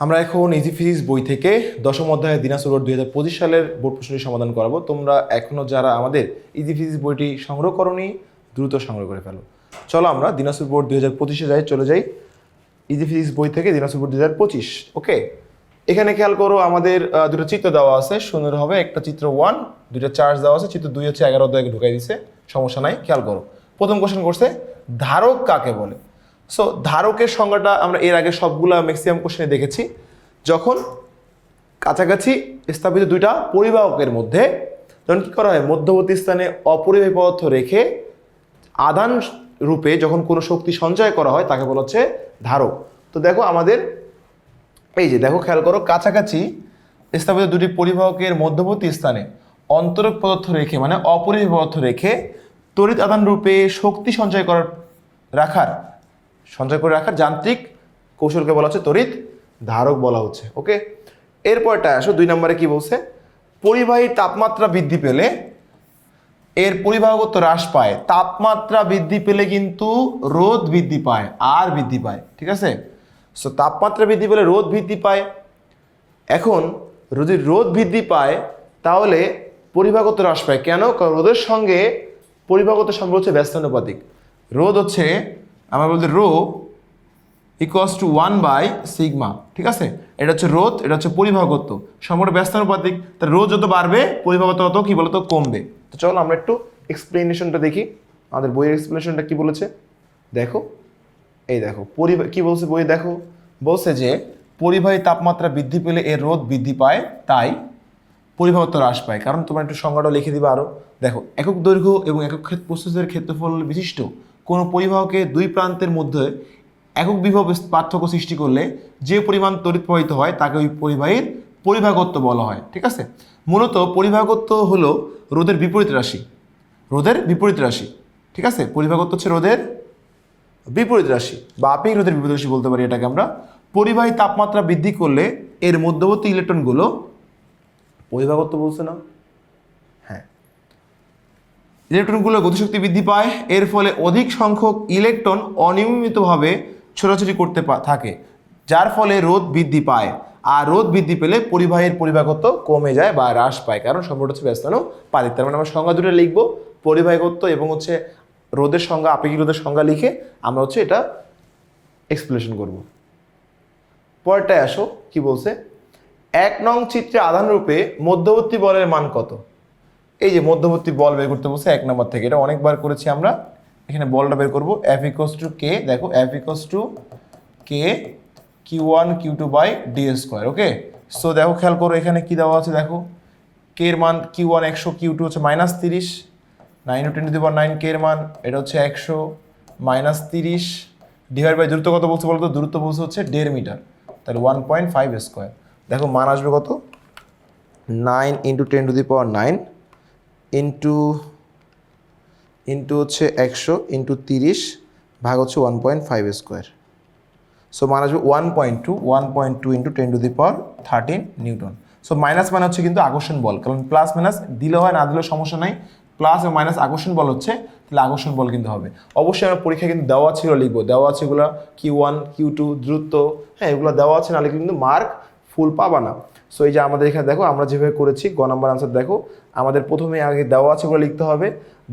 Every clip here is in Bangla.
আমরা এখন ইজি ফিজিক্স বই থেকে দশম অধ্যায় দিনাজপুর দুই হাজার পঁচিশ সালের বোর্ড প্রশ্নটি সমাধান করাবো। তোমরা এখনও যারা আমাদের ইজি ফিজিক্স বইটি সংগ্রহ করনি, দ্রুত সংগ্রহ করে ফেলো। চলো আমরা দিনাজপুর বোর্ড দুই হাজার পঁচিশে যাই, চলে যাই ইজি ফিজিক্স বই থেকে দিনাজপুর বোর্ড দুই হাজার পঁচিশ। ওকে এখানে খেয়াল করো আমাদের দুটো চিত্র দেওয়া আছে, সুন্দর হবে। একটা চিত্র ওয়ান দুইটা চার্জ দেওয়া আছে, চিত্র দুই হচ্ছে এগারো অধ্যায় ঢুকাই দিছে। সমস্যা নাই, খেয়াল করো। প্রথম কোশ্চেন করছে, ধারক কাকে বলে? সো ধারকের সংজ্ঞাটা আমরা এর আগে সবগুলা ম্যাক্সিমাম কোশ্চেনে দেখেছি। যখন কাছাকাছি স্থাপিত দুইটা পরিবাহকের মধ্যে যখন কী করা হয়? মধ্যবর্তী স্থানে অপরিবাহী পদার্থ রেখে আদান রূপে যখন কোনো শক্তি সঞ্চয় করা হয়, তাকে বলা হচ্ছে ধারক। তো দেখো আমাদের, এই যে দেখো খেয়াল করো, কাছাকাছি স্থাপিত দুটি পরিবাহকের মধ্যবর্তী স্থানে অন্তরক পদার্থ রেখে মানে অপরিবাহী পদার্থ রেখে, তড়িৎ আদান রূপে শক্তি সঞ্চয় করার, রাখার সঞ্চয় করে রাখার যান্ত্রিক কৌশলকে বলা হচ্ছে তড়িৎ ধারক বলা হচ্ছে, ওকে? এরপরটা আসো দুই নম্বরে কি বলছে? পরিবাহী তাপমাত্রা বৃদ্ধি পেলে, এর পরিবাহকত্ব হ্রাস পায়। তাপমাত্রা বৃদ্ধি পেলে কিন্তু রোদ বৃদ্ধি পায়, আর বৃদ্ধি পায়, ঠিক আছে? সো তাপমাত্রা বৃদ্ধি পেলে রোদ বৃদ্ধি পায়। এখন, যদি রোদ বৃদ্ধি পায়, তাহলে পরিবাহকত্ব হ্রাস পায়। কেন? কারণ রোদের সঙ্গে পরিবাহকত্ব সম্পর্ক হচ্ছে ব্যস্তানুপাতিক রোদ হচ্ছে আমরা বলতে rho equals to one by sigma ঠিক আছে? এটা হচ্ছে রোদ এটা হচ্ছে পরিবাহকত্ব। সম্পূর্ণ ব্যস্তানুপাতিক। তার রোদ যত বাড়বে, পরিবাহকত্ব তত কি বলতো কমবে। তো চলো আমরা একটু এক্সপ্লেনেশনটা দেখি। আমাদের বইয়ের এক্সপ্লেনেশনটা কি বলেছে? দেখো। এই দেখো পরিবাহ কি বলছে বই দেখো। বলছে যে, পরিবাহী তাপমাত্রা বৃদ্ধি পেলে এর রোদ বৃদ্ধি পায়, তাই পরিবাহত্ব হ্রাস পায়। কারণ তোমরা একটু সংজ্ঞাটা লিখে দিবে আরও দেখো, একক দৈর্ঘ্য এবং একক ক্ষেত্র প্রস্তুতের ক্ষেত্রফল বিশিষ্ট। কোনো পরিবাহকে দুই প্রান্তের মধ্যে একক বিভব পার্থক্য সৃষ্টি করলে যে পরিমাণ তড়িৎ প্রবাহিত হয়, তাকে ওই পরিবাহীর পরিবাহকত্ব বলা হয়, ঠিক আছে? মূলত পরিবাহকত্ব হলো রোদের বিপরীত রাশি রোদের বিপরীত রাশি, ঠিক আছে? পরিবাহকত্ব হচ্ছে রোদের বিপরীত রাশি, বা আপেক্ষিক রোদের বিপরীত রাশি বলতে পারি এটাকে আমরা। পরিবাহী তাপমাত্রা বৃদ্ধি করলে এর মধ্যবর্তী ইলেকট্রনগুলো, পরিবাহকত্ব বলছে না? ইলেকট্রনগুলোর গতিশক্তি বৃদ্ধি পায়। এর ফলে অধিক সংখ্যক ইলেকট্রন অনিয়মিতভাবে ছোটাছুটি করতে থাকে, যার ফলে রোদ বৃদ্ধি পায়। আর রোদ বৃদ্ধি পেলে পরিবাহীর পরিবাহকত্ব কমে যায় বা হ্রাস পায়, কারণ সম্পর্ক হচ্ছে ব্যস্তানো পাতিক তার মানে আমরা সংজ্ঞা দুটো লিখব, পরিবাহকত্ব এবং হচ্ছে রোদের সংজ্ঞা, আপেক্ষিক রোদের সংজ্ঞা লিখে আমরা হচ্ছে এটা এক্সপ্লেনেশন করব। পরেরটায় আসো, কি বলছে? এক নং চিত্রে আধান রূপে মধ্যবর্তী বলের মান কত? এই যে মধ্যবর্তী বল বের করতে বলছে এক নম্বর থেকে, এটা অনেকবার করেছি আমরা। এখানে বলটা বের করব এফ ইকোস টু কে দেখো F equals to K Q one Q two by D square okay so দেখো, খেয়াল করো, এখানে কি দেওয়া আছে, দেখো কে এর মান কিউ ওয়ান একশো কিউ টু হচ্ছে মাইনাস তিরিশ nine ten to power nine K এর মান, এটা হচ্ছে একশো মাইনাস তিরিশ ডিভাইড বাই দূরত্ব কত বলছে বলতো? দূরত্ব বলছে হচ্ছে দেড় মিটার, তাহলে ওয়ান পয়েন্ট ফাইভ স্কোয়ার দেখো, মান আসবে কত? Nine into ten to the power nine into into হচ্ছে একশো ইন্টু তিরিশ ভাগ হচ্ছে one point five square so মান আসবে one point two one point two into ten to the power thirteen newton so minus মানে হচ্ছে কিন্তু আকর্ষণ বল, কারণ প্লাস মাইনাস দিলে হয়, না দিলেও সমস্যা নাই। প্লাস এবং মাইনাস আকর্ষণ বল হচ্ছে, তাহলে আকর্ষণ বল কিন্তু হবে। অবশ্যই আমার পরীক্ষায় কিন্তু দেওয়া ছিল, লিখব। দেওয়া আছে এগুলো কিউ ওয়ান কিউ টু দ্রুত হ্যাঁ এগুলো দেওয়া আছে, না লিখলে কিন্তু মার্ক ফুল পাবা না। সো এই যে আমাদের এখানে দেখো, আমরা যেভাবে করেছি, গ নাম্বার আনসার দেখো, আমাদের প্রথমে আগে দেওয়া আছে ওগুলো লিখতে হবে।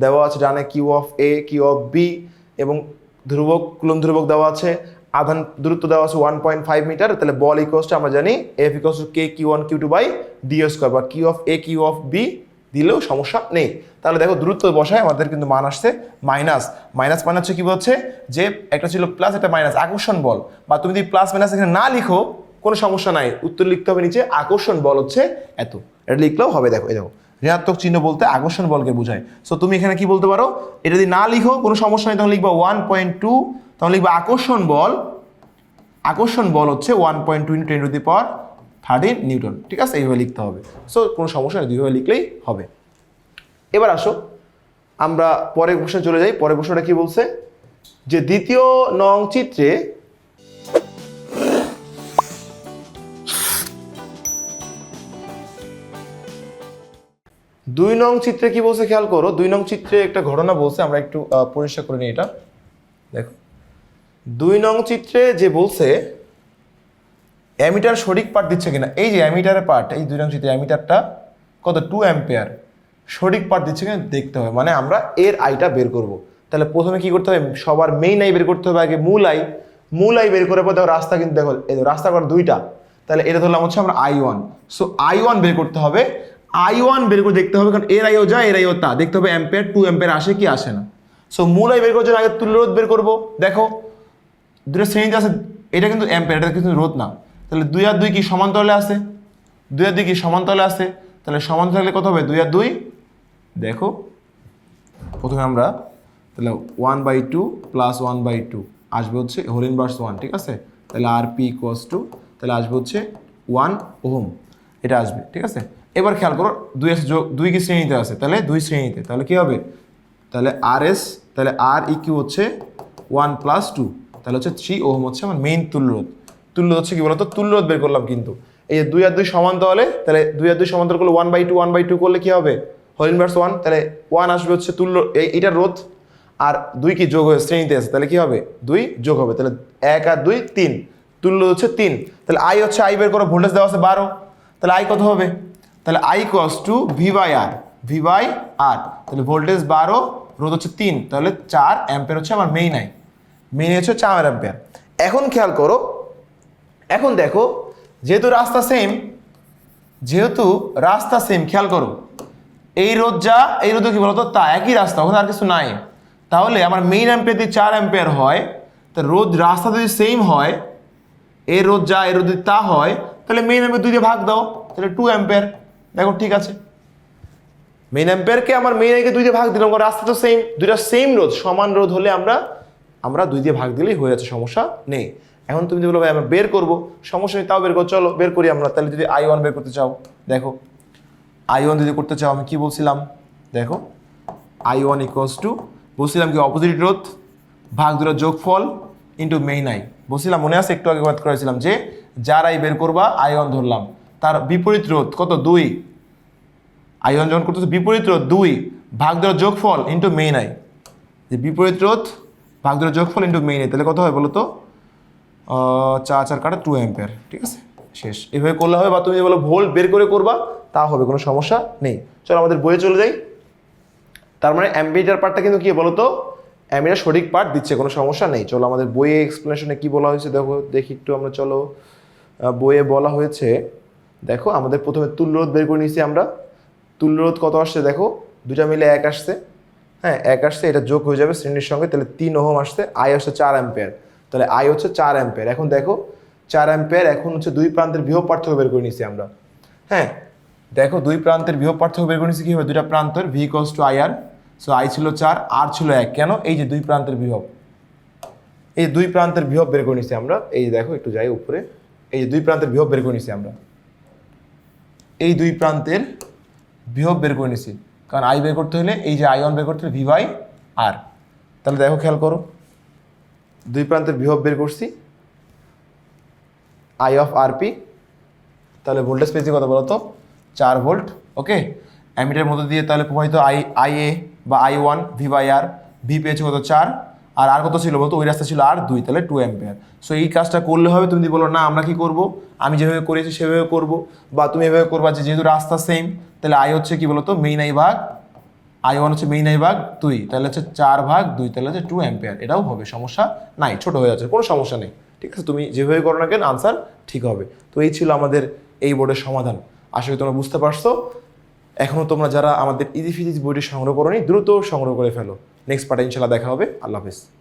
দেওয়া আছে ডানে Q of A Q of B এবং ধ্রুবক কুলম ধ্রুবক দেওয়া আছে। আধান দূরত্ব দেওয়া আছে ওয়ান পয়েন্ট ফাইভ মিটার তাহলে বল ইকোসটা আমরা জানি F equals K Q one Q two by D square বা Q of A Q of B দিলেও সমস্যা নেই। তাহলে দেখো দূরত্ব বসায় আমাদের কিন্তু মান আসছে মাইনাস মাইনাস মানে হচ্ছে কি বলছে? যে একটা ছিল প্লাস একটা মাইনাস আকর্ষণ বল। বা তুমি যদি প্লাস মাইনাস এখানে না লিখো কোনো সমস্যা নাই। উত্তর লিখতে হবে নিচে, আকর্ষণ বল হচ্ছে এত। এটা লিখলেও হবে, দেখো, এই দেখো, ঋণাত্মক চিহ্ন বলতে আকর্ষণ বলকে বোঝায়। সো তুমি এখানে কি বলতে পারো? এটা যদি না লিখো, কোনো সমস্যা নেই, তখন লিখবা ওয়ান পয়েন্ট টু তখন লিখবা আকর্ষণ বল আকর্ষণ বল হচ্ছে one point two ten to the power thirteen newton. ঠিক আছে? এইভাবে লিখতে হবে। সো কোনো সমস্যা নেই, দুইভাবে লিখলেই হবে। এবার আসো, আমরা পরের প্রশ্নে চলে যাই। পরের প্রশ্নটা কি বলছে? যে দ্বিতীয় নং চিত্রে দুই নং চিত্রে কি বলছে খেয়াল করো, দুই নং চিত্রে একটা ঘটনা বলছে, আমরা একটু পরিষ্কার করে নিই এটা। দেখো, দুই নং চিত্রে যে বলছে, অ্যামিটার সঠিক পার্ট দিচ্ছে কিনা, এই যে অ্যামিটারের পার্ট এই দুই নং চিত্রে অ্যামিটারটা কত? Two ampere. সঠিক পার্ট দিচ্ছে কিনা দেখতে হবে মানে আমরা এর আইটা বের করব। তাহলে প্রথমে কি করতে হবে? সবার মেইন আই বের করতে হবে আগে, মূল আই মূল আই বের করে পর দেখো, রাস্তা কিন্তু দেখো রাস্তা করার দুইটা। তাহলে এটা ধরলাম হচ্ছে আমরা I one so I one বের করতে হবে আই ওয়ান বের করে দেখতে হবে, কারণ এর আইও যা এর আইও তা। দেখতে হবে অ্যাম্পেয়ার টু অ্যাম্পেয়ার আসে কি আসে না। সো মূল আই বের করার জন্য আগে তুল্যরোধ বের করব। দেখো, দুটো শ্রেণীতে আছে, এটা কিন্তু অ্যাম্পেয়ার এটা কিন্তু রোধ না। তাহলে দুই আর দুই কি সমান্তরালে আছে দুই আর দুই কি সমান্তরালে আছে তাহলে সমান্তরালে থাকলে কত হবে? দুই আর দুই? দেখো, প্রথমে আমরা, তাহলে one by two plus one by two আসবে হচ্ছে হোল ইনভার্স ওয়ান ঠিক আছে? তাহলে আর পি ইকোয়াস টু তাহলে আসবে হচ্ছে ওয়ান ওহম। এটা আসবে, ঠিক আছে? এবার খেয়াল করো, দুই যোগ, দুই কি শ্রেণীতে আছে? তাহলে দুই শ্রেণীতে, তাহলে কি হবে? তাহলে আর এস, তাহলে আর ই কিউ হচ্ছে ওয়ান প্লাস টু তাহলে হচ্ছে থ্রি ওহম হচ্ছে আমার মেইন তুল্যরোধ তুল্যরোধ হচ্ছে কি বলতো? তুল্যরোধ বের করলাম কিন্তু। এই যে দুই আর দুই সমান্তর হলে তাহলে দুই আর দুই সমান্তর করলে one by two one by two করলে কী হবে? হোল ইনভার্স ওয়ান তাহলে ওয়ান আসবে হচ্ছে তুল্য, এই এটার রোধ। আর দুই কি যোগ হয়ে শ্রেণীতে আছে, তাহলে কি হবে? দুই যোগ হবে, তাহলে এক আর দুই, তিন। তুল্য হচ্ছে তিন। তাহলে আই হচ্ছে আই বের করো, ভোল্টেজ দেওয়া আছে বারো। তাহলে আই কত হবে? তাহলে I equals to V by R V by R তাহলে ভোল্টেজ বারো, রোধ হচ্ছে তিন। তাহলে চার অ্যাম্পেয়ার হচ্ছে আমার মেইন আই মেইন হচ্ছে চার অ্যাম্পেয়ার এখন খেয়াল করো, এখন দেখো, যেহেতু রাস্তা সেম যেহেতু রাস্তা সেম খেয়াল করো, এই রোদ যা, এই রোদও কি বলতো? তা একই রাস্তা, ওখানে আর কিছু নাই। তাহলে আমার মেইন অ্যাম্পেয়ার যদি চার অ্যাম্পেয়ার হয়, তা রোদ রাস্তা যদি সেম হয় এ রোদ যা এ রোদ তা হয় তাহলে মেইন অ্যাম্পেয়ার দুই দিয়ে ভাগ দাও, তাহলে টু অ্যাম্পেয়ার দেখো ঠিক আছে। মেইন অ্যাম্পেয়ারকে আমার মেইন আইকে দুই দিয়ে ভাগ দিলাম রাস্তা তো সেম দুইটা সেম রোদ সমান রোদ হলে আমরা আমরা দুই দিয়ে ভাগ দিলেই হয়ে যাচ্ছে, সমস্যা নেই। এখন তুমি যদি বলো, ভাই, আমরা বের করব, সমস্যা নেই, তাও বের করো, চলো, বের করি আমরা। তাহলে যদি আই ওয়ান বের করতে চাও, দেখো আই ওয়ান যদি করতে চাও, আমি কি বলছিলাম? দেখো আই ওয়ান ইকুয়ালস টু বলছিলাম কি অপোজিট রোধ, ভাগ দুটো যোগফল ইন্টু মেইন আই বলছিলাম মনে আছে? একটু আগে বাদ করেছিলাম যে যার আই বের করবা আয়ন ধরলাম। তার বিপরীত রোধ কত? দুই। আই ওয়ান যখন করতেছে বিপরীত রোধ দুই। ভাগ ধরো যোগফল ইন্টু মেইন আই যে বিপরীত রোধ ভাগ ধরো যোগফল ইন্টু মেইন আই তাহলে কত হয় বলো তো? আহ, চার কাটা টু অ্যাম্পিয়ার ঠিক আছে? শেষ। এভাবে করলে হবে বা তুমি যদি বলো ভোল্ট বের করে করবা তা হবে কোনো সমস্যা নেই। চলো আমাদের বইয়ে চলে যাই। তার মানে অ্যাম্বিটার পার্টটা কিন্তু কি বলো তো? অ্যাম্বিটার সঠিক পার্ট দিচ্ছে, কোনো সমস্যা নেই। চলো আমাদের বইয়ে এক্সপ্লেনেশনে কি বলা হয়েছে, দেখো, দেখি একটু আমরা, চলো। বইয়ে বলা হয়েছে, দেখো, আমাদের প্রথমে তুল্যরোধ বের করে নিয়েছি আমরা। তুল্যরোধ কত আসছে, দেখো দুটা মিলে এক আসছে। হ্যাঁ এক আসছে, এটা যোগ হয়ে যাবে শ্রেণির সঙ্গে, তাহলে তিন ওহম আসছে, আই আসছে চার অ্যাম্পেয়ার। তাহলে আই হচ্ছে চার অ্যাম্পেয়ার। এখন দেখো, চার অ্যাম্পেয়ার, এখন হচ্ছে দুই প্রান্তের বৃহৎ পার্থক্য বের করে নিয়েছি আমরা। হ্যাঁ দেখো, দুই প্রান্তের বৃহৎ পার্থক্য বের করে নিয়েছি, কি হবে? দুইটা প্রান্তের V equals to I R so I ছিল চার আর ছিল এক। কেন? এই যে দুই প্রান্তের বিভব। এই দুই প্রান্তের বিভব বের করে নিছি আমরা। এই দেখো, একটু যাই উপরে। এই যে দুই প্রান্তের বিভব বের করে নিছি আমরা। এই দুই প্রান্তের বিভব বের করে নিছি। কারণ আই বের করতে হলে এই যে আই ওয়ান বের করতে হলে ভি বাই আর তাহলে দেখো, খেয়াল করো। দুই প্রান্তের বিভব বের করছি। আই অফ আর পি তাহলে ভোল্টেজ পেয়েছি কত বলো তো চার ভোল্ট ওকে অ্যামিটার মধ্যে দিয়ে তাহলে প্রবাহিত আই আই এ বা I one V by R V পেয়েছে কত চার? আর আর কত ছিল বলতো? ওই রাস্তা ছিল আর দুই, তাহলে টু অ্যাম্পিয়ার সো এই কাজটা করলে হবে? তুমি বলো, না, আমরা কি করব? আমি যেভাবে করেছি, সেভাবে করব। বা তুমি এভাবে করবা যে, যেহেতু রাস্তা সেম তাহলে আই হচ্ছে কি বলতো? মেইন আই ভাগ আই ওয়ান হচ্ছে মেইন আই ভাগ দুই, তাহলে হচ্ছে চার ভাগ দুই, তাহলে হচ্ছে টু অ্যাম্পিয়ার এটাও হবে, সমস্যা নাই, ছোট হয়ে যাচ্ছে, কোনো সমস্যা নেই। ঠিক আছে? তুমি যেভাবে করো না কেন আনসার ঠিক হবে। তো এই ছিল আমাদের এই বোর্ডের সমাধান। আশা করি তোমরা বুঝতে পারছ। এখনও তোমরা যারা আমাদের ইজি ফিজিক্স বইটি সংগ্রহ করো দ্রুত সংগ্রহ করে ফেলো। নেক্সট পার্টে ইনশাল্লাহ দেখা হবে। আল্লাহ হাফিজ।